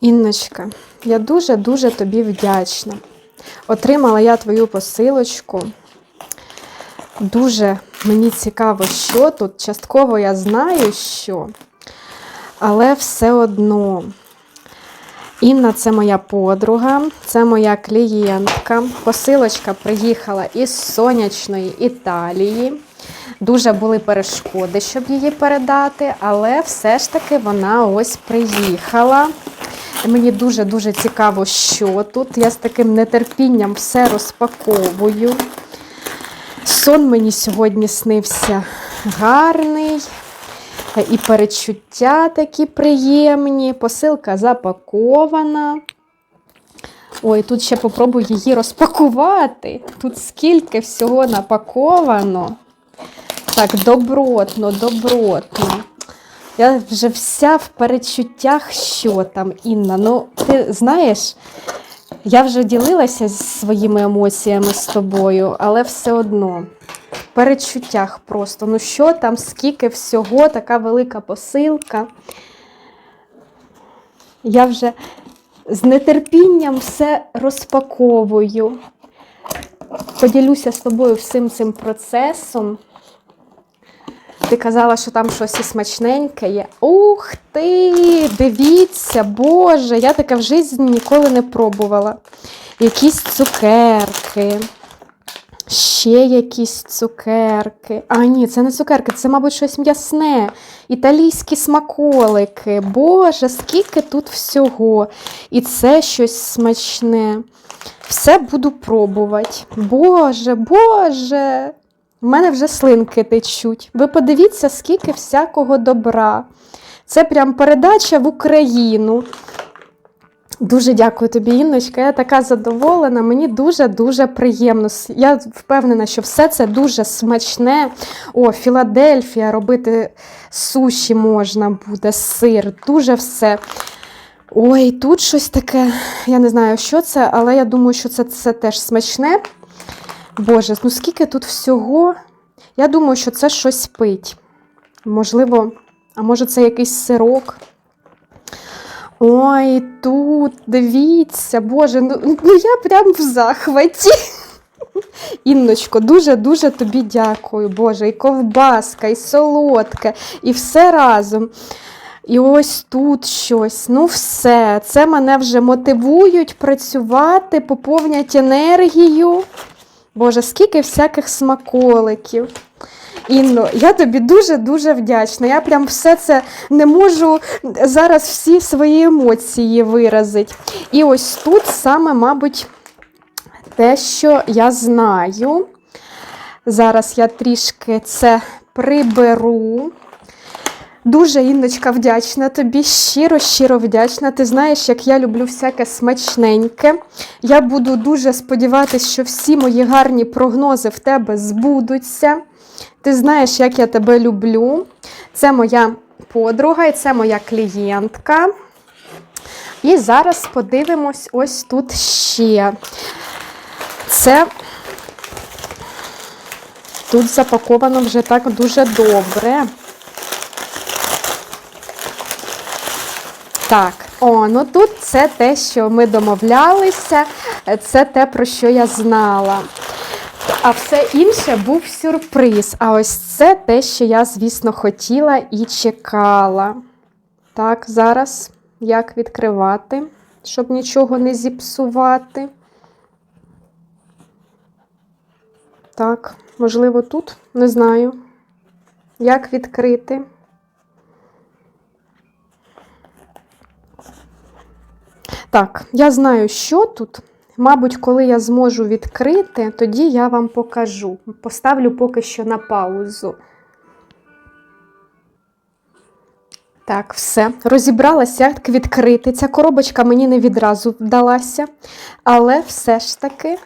Інночка, я дуже-дуже тобі вдячна. Отримала я твою посилочку. Дуже мені цікаво, що тут. Частково я знаю, що, але все одно. Інна це моя подруга, це моя клієнтка. Посилочка приїхала із сонячної Італії. Дуже були перешкоди, щоб її передати, але все ж таки вона ось приїхала. Мені дуже-дуже цікаво, що тут. Я з таким нетерпінням все розпаковую. Сон мені сьогодні снився гарний. І перечуття такі приємні. Посилка запакована. Ой, тут ще попробую її розпакувати. Тут скільки всього напаковано. Так, добротно, добротно. Я вже вся в перечуттях, що там, Інна. Ну, ти знаєш, я вже ділилася зі своїми емоціями з тобою, але все одно в перечуттях просто. Ну, що там, скільки всього, така велика посилка. Я вже з нетерпінням все розпаковую. Поділюся з тобою всім цим процесом. Ти казала, що там щось і смачненьке є. Ух ти! Дивіться, Боже, я таке в житті ніколи не пробувала. Якісь цукерки. Ще якісь цукерки. А, ні, це не цукерки, це, мабуть, щось м'ясне. Італійські смаколики. Боже, скільки тут всього. І це щось смачне. Все буду пробувати. Боже, Боже. У мене вже слинки течуть. Ви подивіться, скільки всякого добра. Це прям передача в Україну. Дуже дякую тобі, Інночка. Я така задоволена. Мені дуже-дуже приємно. Я впевнена, що все це дуже смачне. О, Філадельфія, робити суші можна буде, сир, дуже все. Ой, тут щось таке. Я не знаю, що це, але я думаю, що це, це теж смачне. Боже, ну скільки тут всього. Я думаю, що це щось пить. Можливо, а може це якийсь сирок. Ой, тут, дивіться, Боже, ну, ну я прям в захваті. Інночко, дуже-дуже тобі дякую, Боже, і ковбаска, і солодке, і все разом. І ось тут щось. Ну, все. Це мене вже мотивують працювати, поповнять енергію. Боже, скільки всяких смаколиків. Інно, я тобі дуже-дуже вдячна. Я прям все це не можу зараз всі свої емоції виразити. І ось тут саме, мабуть, те, що я знаю. Зараз я трішки це приберу. Дуже, Інночка, вдячна тобі, щиро-щиро вдячна. Ти знаєш, як я люблю всяке смачненьке. Я буду дуже сподіватися, що всі мої гарні прогнози в тебе збудуться. Ти знаєш, як я тебе люблю. Це моя подруга і це моя клієнтка. І зараз подивимось ось тут ще. Це тут запаковано вже так дуже добре. Так, о, ну тут це те, що ми домовлялися, це те, про що я знала. А все інше був сюрприз. А ось це те, що я, звісно, хотіла і чекала. Так, зараз як відкривати, щоб нічого не зіпсувати. Так, можливо, тут не знаю. Як відкрити. Так, я знаю, що тут. Мабуть, коли я зможу відкрити, тоді я вам покажу. Поставлю поки що на паузу. Так, все. Розібралася, як відкрити. Ця коробочка мені не відразу вдалася. Але все ж таки.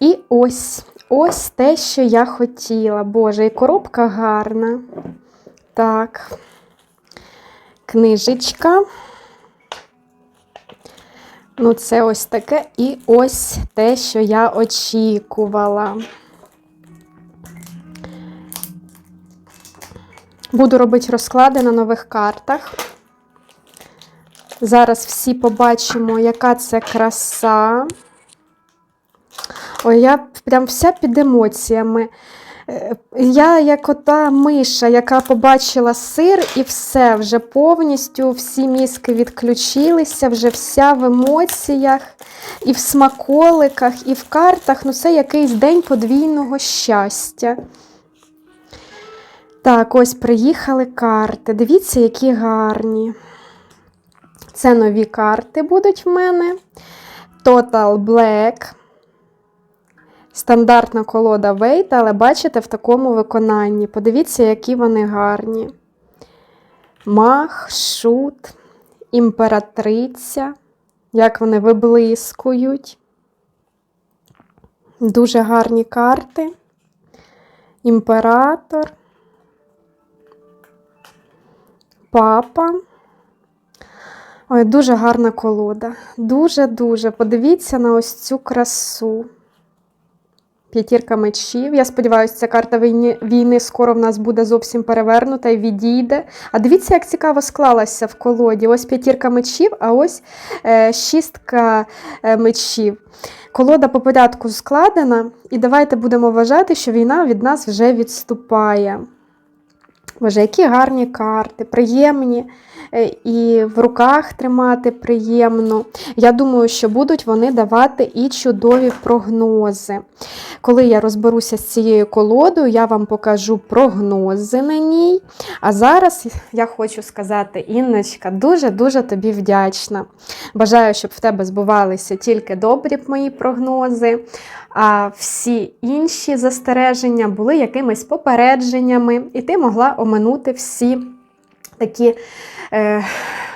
І ось ось те, що я хотіла. Боже, і коробка гарна. Так, книжечка. Ну, це ось таке і ось те, що я очікувала. Буду робити розклади на нових картах. Зараз всі побачимо, яка це краса. Ой, я прям вся під емоціями. Я як ота миша, яка побачила сир, і все, вже повністю всі мізки відключилися, вже вся в емоціях, і в смаколиках, і в картах. Ну, це якийсь день подвійного щастя. Так, ось приїхали карти. Дивіться, які гарні. Це нові карти будуть в мене. Total Black. Стандартна колода Вейт, але бачите, в такому виконанні. Подивіться, які вони гарні. Мах, шут, імператриця. Як вони виблискують. Дуже гарні карти. Імператор. Папа. Ой, дуже гарна колода. Дуже-дуже. Подивіться на ось цю красу. П'ятірка мечів. Я сподіваюся, ця карта війни, скоро в нас буде зовсім перевернута і відійде. А дивіться, як цікаво склалася в колоді. Ось п'ятірка мечів, а ось е, шістка е, мечів. Колода по порядку складена, і давайте будемо вважати, що війна від нас вже відступає. Боже, які гарні карти, приємні, е, і в руках тримати приємно. Я думаю, що будуть вони давати і чудові прогнози. Коли я розберуся з цією колодою, я вам покажу прогнози на ній. А зараз я хочу сказати, Інночка, дуже-дуже тобі вдячна. Бажаю, щоб в тебе збувалися тільки добрі мої прогнози, а всі інші застереження були якимись попередженнями, і ти могла оминути всі такі е,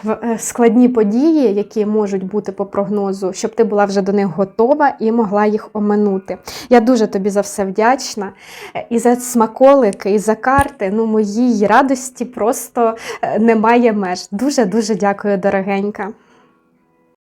е, складні події, які можуть бути по прогнозу, щоб ти була вже до них готова і могла їх оминути. Я дуже тобі за все вдячна. Е, І за смаколики, і за карти. Ну, моїй радості просто е, немає меж. Дуже дуже дякую, дорогенька.